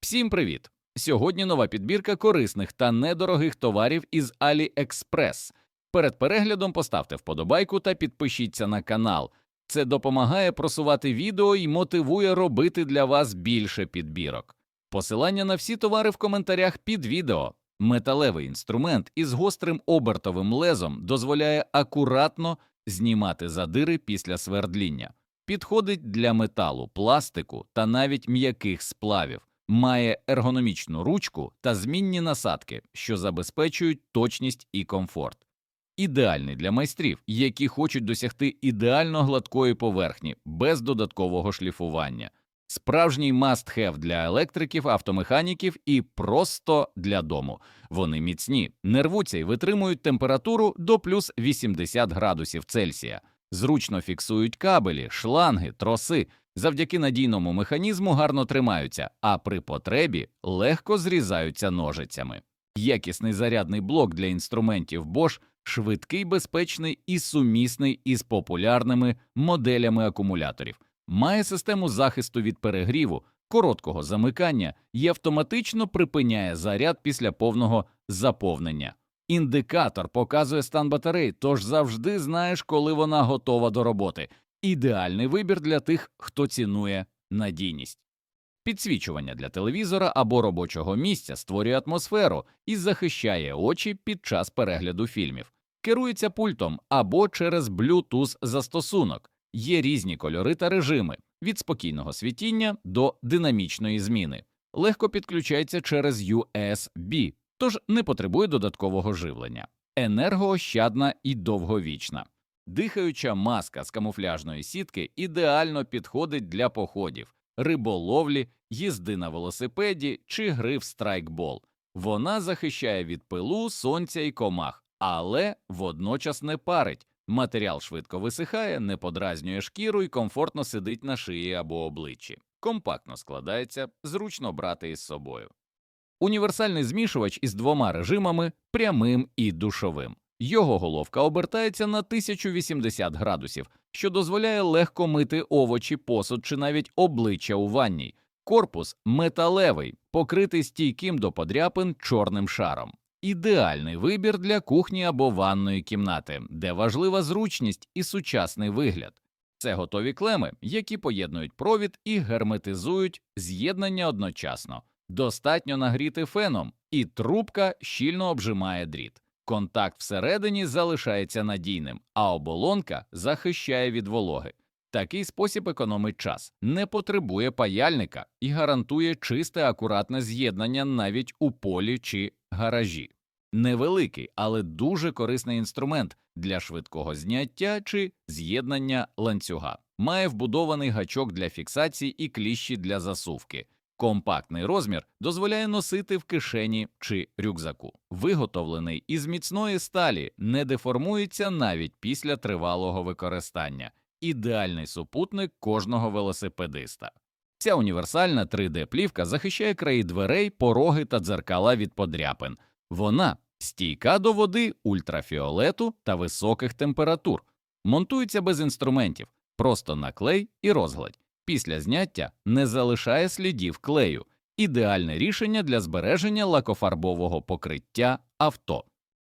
Всім привіт! Сьогодні нова підбірка корисних та недорогих товарів із AliExpress. Перед переглядом поставте вподобайку та підпишіться на канал. Це допомагає просувати відео і мотивує робити для вас більше підбірок. Посилання на всі товари в коментарях під відео. Металевий інструмент із гострим обертовим лезом дозволяє акуратно знімати задири після свердління. Підходить для металу, пластику та навіть м'яких сплавів. Має ергономічну ручку та змінні насадки, що забезпечують точність і комфорт. Ідеальний для майстрів, які хочуть досягти ідеально гладкої поверхні без додаткового шліфування. Справжній must-have для електриків, автомеханіків і просто для дому. Вони міцні, не рвуться і витримують температуру до плюс 80 градусів Цельсія, зручно фіксують кабелі, шланги, троси, завдяки надійному механізму гарно тримаються, а при потребі легко зрізаються ножицями. Якісний зарядний блок для інструментів Bosch швидкий, безпечний і сумісний із популярними моделями акумуляторів, має систему захисту від перегріву, короткого замикання і автоматично припиняє заряд після повного заповнення. Індикатор показує стан батареї, тож завжди знаєш, коли вона готова до роботи. Ідеальний вибір для тих, хто цінує надійність. Підсвічування для телевізора або робочого місця створює атмосферу і захищає очі під час перегляду фільмів. Керується пультом або через Bluetooth застосунок. Є різні кольори та режими від спокійного світіння до динамічної зміни. Легко підключається через USB, тож не потребує додаткового живлення. Енергоощадна і довговічна. Дихаюча маска з камуфляжної сітки ідеально підходить для походів, риболовлі, їзди на велосипеді чи гри в страйкбол. Вона захищає від пилу, сонця і комах, але водночас не парить. Матеріал швидко висихає, не подразнює шкіру і комфортно сидить на шиї або обличчі. Компактно складається, зручно брати із собою. Універсальний змішувач із двома режимами прямим і душовим. Його головка обертається на 1080 градусів, що дозволяє легко мити овочі, посуд чи навіть обличчя у ванній. Корпус металевий, покритий стійким до подряпин чорним шаром. Ідеальний вибір для кухні або ванної кімнати, де важлива зручність і сучасний вигляд. Це готові клеми, які поєднують провід і герметизують з'єднання одночасно. Достатньо нагріти феном, і трубка щільно обжимає дріт. Контакт всередині залишається надійним, а оболонка захищає від вологи. Такий спосіб економить час, не потребує паяльника і гарантує чисте акуратне з'єднання навіть у полі чи гаражі. Невеликий, але дуже корисний інструмент для швидкого зняття чи з'єднання ланцюга. Має вбудований гачок для фіксації і кліщі для засувки. Компактний розмір дозволяє носити в кишені чи рюкзаку. Виготовлений із міцної сталі, не деформується навіть після тривалого використання. Ідеальний супутник кожного велосипедиста. Ця універсальна 3D-плівка захищає краї дверей, пороги та дзеркала від подряпин. Вона стійка до води, ультрафіолету та високих температур. Монтується без інструментів, просто наклей і розгладь. Після зняття не залишає слідів клею. Ідеальне рішення для збереження лакофарбового покриття авто.